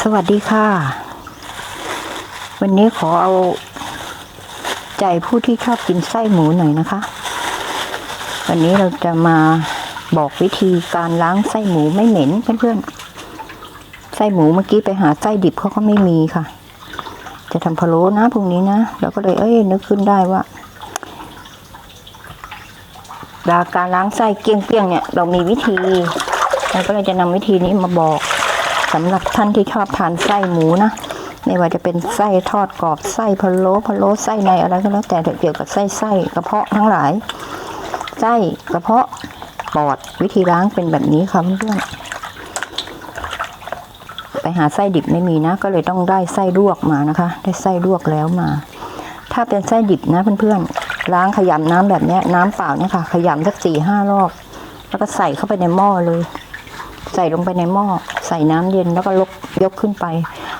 สวัสดีค่ะ วันนี้ขอเอาใจผู้ที่ชอบกินไส้หมูหน่อยนะคะ วันนี้เราจะมาบอกวิธีการล้างไส้หมูไม่เหม็นเพื่อนๆไส้หมูเมื่อกี้ไปหาไส้ดิบเขาก็ไม่มีค่ะ จะทำพะโล้นะพรุ่งนี้นะเราก็เลยเอ้ยนึกขึ้นได้ว่าดาการล้างไส้เกี้ยงๆเนี่ย เรามีวิธีเราก็เลยจะนำวิธีนี้มาบอก สำหรับท่านที่ชอบทานไส้หมูนะไม่ว่าจะเป็นไส้ทอดกรอบไส้พะโล้พะโล้ไส้ในอะไรก็แล้วแต่เกี่ยวกับไส้ไส้กระเพาะทั้งหลายไส้กระเพาะปอดวิธีล้างเป็นแบบนี้ค่ะเพื่อนๆไปหาไส้ดิบไม่มีนะ ก็เลยต้องได้ไส้ลวกมานะคะ ได้ไส้ลวกแล้วมา ถ้าเป็นไส้ดิบนะเพื่อนๆล้างขยำน้ำแบบนี้น้ำเปล่าเนี่ยค่ะ ขยำสักสี่ห้ารอบ แล้วก็ใส่เข้าไปในหม้อเลย ใส่ลงไปในหม้อใส่น้ำเย็นแล้วก็ลกยกขึ้นไป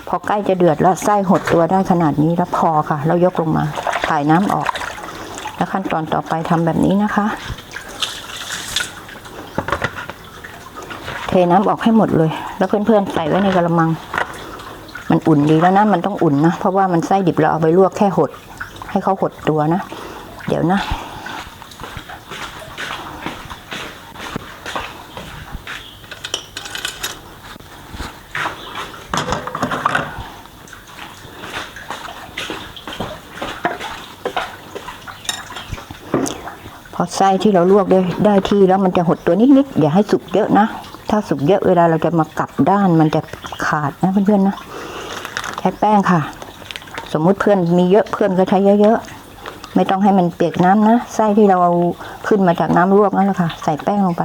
พอใกล้จะเดือดแล้วไส้หดตัวได้ขนาดนี้แล้วพอค่ะแล้วยกลงมาถ่ายน้ำออก แล้วขั้นตอนต่อไปทำแบบนี้นะคะ เทน้ำออกให้หมดเลย แล้วเพื่อนๆใส่ไว้ในกระมัง มันอุ่นดีแล้วนะมันต้องอุ่นนะเพราะว่ามันไส้ดิบเราเอาไปลวกแค่หด ให้เขาหดตัวนะ เดี๋ยวนะ พอไส้ที่เราลวกได้ได้ที่แล้วมันจะหดตัวนิดๆอย่าให้สุกเยอะนะ ถ้าสุกเยอะเวลาเราจะมากลับด้านมันจะขาดนะเพื่อนๆนะใช้แป้งค่ะ สมมุติเพื่อนมีเยอะเพื่อนก็ใช้เยอะๆไม่ต้องให้มันเปียกน้ำนะไส้ที่เราเอาขึ้นมาจากน้ำลวกนั่นแหละค่ะ ใส่แป้งลงไป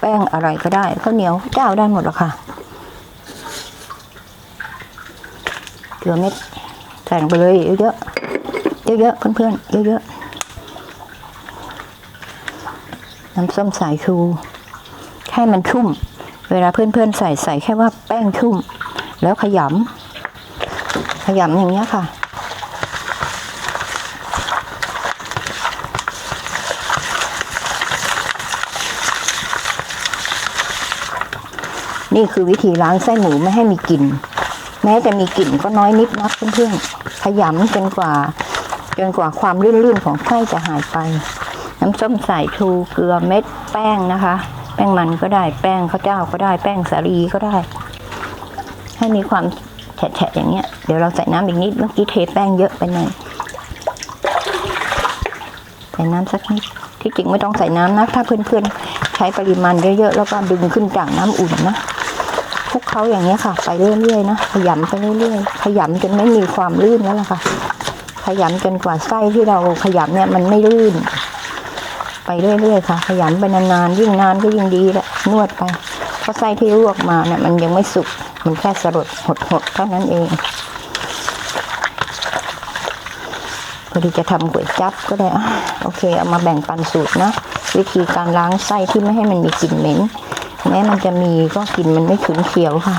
แป้งอะไรก็ได้ข้าวเหนียวเจ้าได้หมดหรอกค่ะเกลือเม็ดใส่ลงไปเลยเยอะๆเยอะๆเพื่อนๆเยอะๆ น้ำส้มสายชูให้มันชุ่ม เวลาเพื่อนๆใส่ใส่แค่ว่าแป้งชุ่ม แล้วขยำขยำอย่างเงี้ยค่ะ นี่คือวิธีล้างไส้หมูไม่ให้มีกลิ่นแม้จะมีกลิ่นก็น้อยนิดนักเพื่อนๆขยำจนกว่าจนกว่าความลื่นๆของไส้จะหายไป น้ำส้มสายชูเกลือเม็ดแป้งนะคะ แป้งมันก็ได้แป้งข้าวเจ้าก็ได้แป้งสาลีก็ได้ ให้มีความแฉะๆอย่างเงี้ยเดี๋ยวเราใส่น้ำอีกนิดเมื่อกี้เทแป้งเยอะไปหน่อยใส่น้ำสักนิดที่จริงไม่ต้องใส่น้ำนะถ้าเพื่อนๆ ใช้ปริมาณเยอะๆแล้วก็ดึงขึ้นจากน้ำอุ่นนะคลุกเขาอย่างเงี้ยค่ะ ไปเรื่อยๆนะขยำไปเรื่อยๆขยำจนไม่มีความลื่นแล้วล่ะค่ะขยำจนกว่าไส้ที่เราขยำเนี่ยมันไม่ลื่น ไปเรื่อยๆค่ะ ขยำไปนานๆยิ่งนานก็ยิ่งดีแหละนวดไป เพราะไส้ที่ลวกมาเนี่ยมันยังไม่สุกมันแค่สลดหดๆเท่านั้นเองพอดีจะทำก๋วยจั๊บก็ได้โอเคเอามาแบ่งปันสูตรนะวิธีการล้างไส้ที่ไม่ให้มันมีกลิ่นเหม็นแม้มันจะมีก็กลิ่นมันไม่ฉุนเขียวค่ะ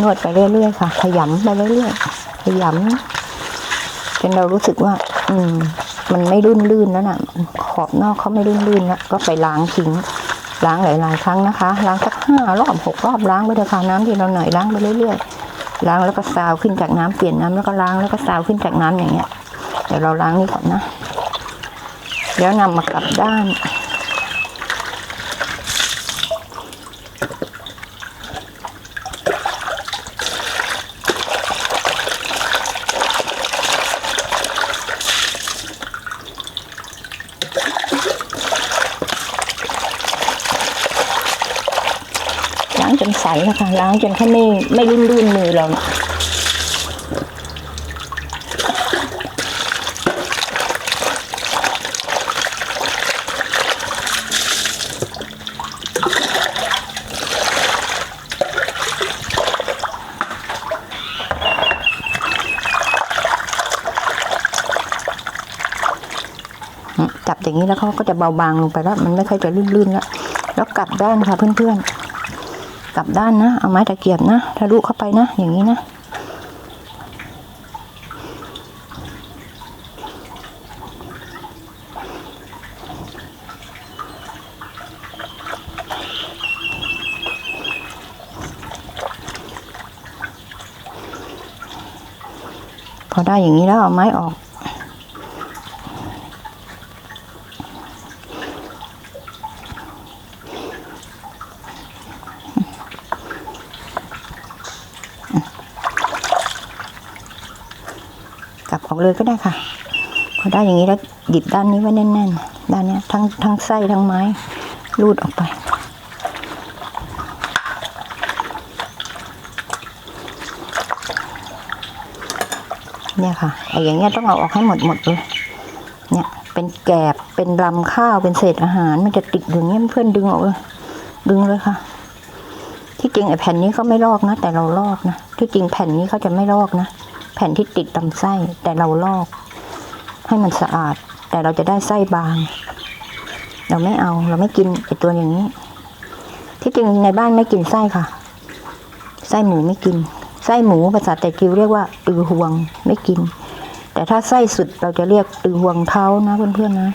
นวดไปเรื่อยๆค่ะ ขยำไปเรื่อยๆขยำจนเรารู้สึกว่า อืม มันไม่ลื่นลื่นแล้วน่ะขอบนอกเขาไม่ลื่นลื่นแล้วก็ไปล้างทิ้งล้างหลายๆครั้งนะคะ ล้างสักห้ารอบหกรอบล้างไปเถอะค่ะน้ำที่เราหน่อยล้างไปเรื่อยๆล้างแล้วก็ซาวขึ้นจากน้ำเปลี่ยนน้ำแล้วก็ล้างแล้วก็ซาวขึ้นจากน้ำอย่างเงี้ยเดี๋ยวเราล้างนี่ก่อนนะ แล้วนำมากลับด้าน ล้างจนใสนะคะ ล้างจนแค่ไม่ไม่ลื่นลื่นมือเราจับอย่างนี้แล้วเขาก็จะเบาบางลงไปแล้ว มันไม่ค่อยจะลื่นๆแล้ว แล้วกลับด้านค่ะเพื่อนๆ กลับด้านนะ เอาไม้ตะเกียบนะทะลุเข้าไปนะ อย่างนี้นะ พอได้อย่างนี้แล้วเอาไม้ออก ออกเลยก็ได้ค่ะ พอได้อย่างนี้แล้วหยิบด้านนี้ไว้แน่นๆ ด้านนี้ทั้งทั้งไส้ทั้งไม้รูดออกไป เนี่ยค่ะไอ้อย่างเงี้ยต้องเอาออกให้หมดหมดเลย เนี่ยเป็นแกบเป็นลำข้าวเป็นเศษอาหารมันจะติดอยู่เงี้ยเพื่อนดึงออกเลยดึงเลยค่ะ ที่จริงไอ้แผ่นนี้เขาไม่ลอกนะ แต่เราลอกนะ ที่จริงแผ่นนี้เขาจะไม่ลอกนะ แผ่นที่ติดลำไส้แต่เราลอก ให้มันสะอาด แต่เราจะได้ไส้บาง เราไม่เอาเราไม่กินไอตัวอย่างนี้ ที่จริงในบ้านไม่กินไส้ค่ะ ไส้หมูไม่กิน ไส้หมูภาษาแต่จิวเรียกว่าตือหวงไม่กิน แต่ถ้าไส้สุดเราจะเรียกตือหวงเท้านะเพื่อนๆนะ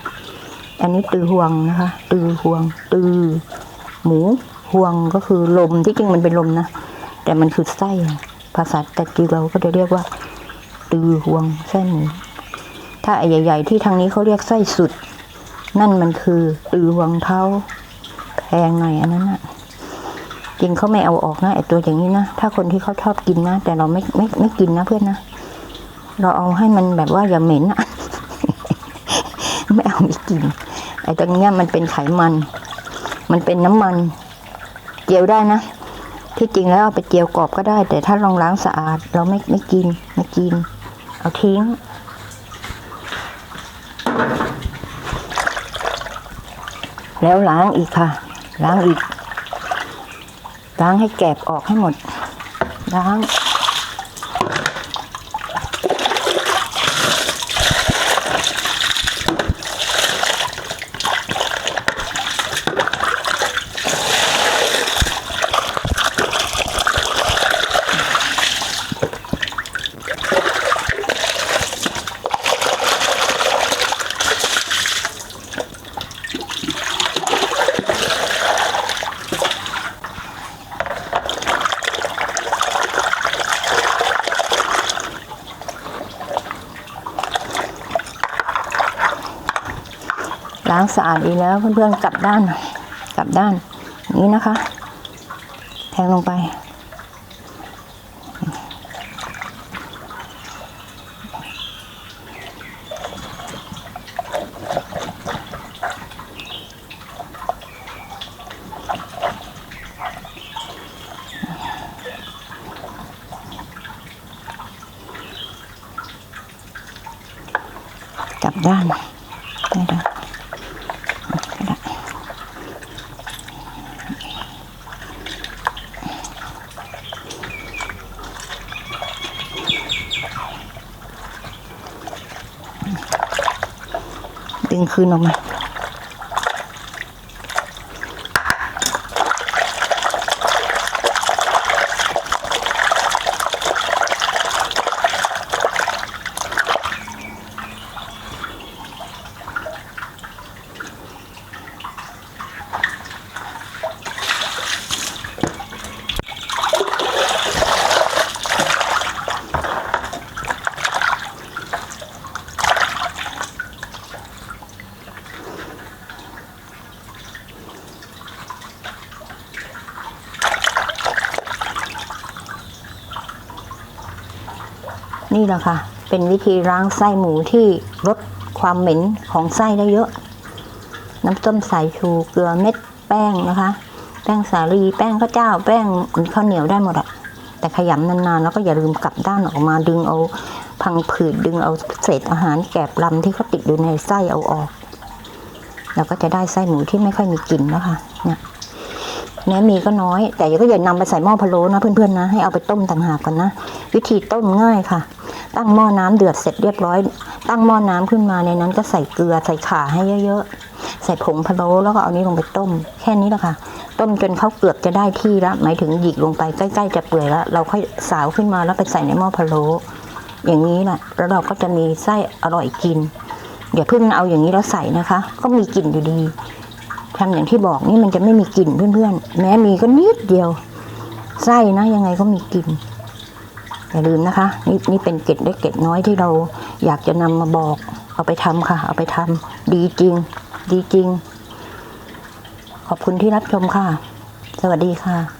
อันนี้ตือหวงนะคะตือหวงตือหมูหวงก็คือลมที่จริงมันเป็นลมนะ แต่มันคือไส้ภาษาแต่จิวเราก็จะเรียกว่า ตือห่วงไส้หมูถ้าไอ้ใหญ่ ๆ ที่ทางนี้เขาเรียกไส้สุด นั่นมันคือตือห่วงเท้าแพงหน่อยอันนั้นอะจริงเขาไม่เอาออกนะไอตัวอย่างนี้นะถ้าคนที่เขาชอบกินนะแต่เราไม่ไม่ไม่กินนะเพื่อนนะเราเอาให้มันแบบว่าอย่าเหม็นอะไม่เอาไม่กินไอ้ตรงเนี้ยมันเป็นไขมัน มันเป็นน้ำมัน เจียวได้นะที่จริงแล้วเอาไปเจียวกรอบก็ได้ แต่ถ้าลองล้างสะอาด เราไม่ไม่กินไม่กิน เอาทิ้ง แล้วล้างอีกค่ะ ล้างอีก ล้างให้แกบออกให้หมด ล้าง สะอาดดีแล้วเพื่อนๆกลับด้านกลับด้านนี้นะคะ แทงลงไป กลับด้านไม่ งคืนออกมา นี่แหละค่ะ เป็นวิธีล้างไส้หมูที่ลดความเหม็นของไส้ได้เยอะ น้ำส้มสายชูเกลือเม็ดแป้งนะคะ แป้งสาลีแป้งข้าวเจ้า แป้งข้าวเหนียวได้หมดอะแต่ขยำนานๆแล้วก็อย่าลืมกลับด้านออกมาดึงเอาพังผืดดึงเอาเศษอาหารแกบลำที่เขาติดอยู่ในไส้เอาออกแล้วก็จะได้ไส้หมูที่ไม่ค่อยมีกลิ่นแล้วค่ะเนี่ยเนื้อมีก็น้อย แต่ก็อย่านำไปใส่หม้อพะโล้นะเพื่อนๆนะให้เอาไปต้มต่างหากก่อนนะ วิธีต้มง่ายค่ะ ตั้งหม้อน้ำเดือดเสร็จเรียบร้อย ตั้งหม้อน้ำขึ้นมาในนั้นก็ใส่เกลือใส่ข่าให้เยอะๆ ใส่ผงพะโล้แล้วก็เอานี้ลงไปต้ม แค่นี้แหละค่ะ ต้มจนเขาเกือบจะได้ที่แล้ว หมายถึงหยิกลงไปใกล้ๆจะเปื่อยแล้ว เราค่อยสาวขึ้นมาแล้วไปใส่ในหม้อพะโล้อย่างนี้แหละแล้วเราก็จะมีไส้อร่อยกินอย่าเพิ่งเอาอย่างนี้แล้วใส่นะคะ ก็มีกลิ่นอยู่ดีทำอย่างที่บอกนี่มันจะไม่มีกลิ่นเพื่อนๆ แม้มีก็นิดเดียว ไส้นะยังไงก็มีกลิ่น อย่าลืมนะคะ นี่นี่เป็นเกล็ดเล็กเกล็ดน้อยที่เราอยากจะนำมาบอก เอาไปทำค่ะ เอาไปทำดีจริง ดีจริง ขอบคุณที่รับชมค่ะ สวัสดีค่ะ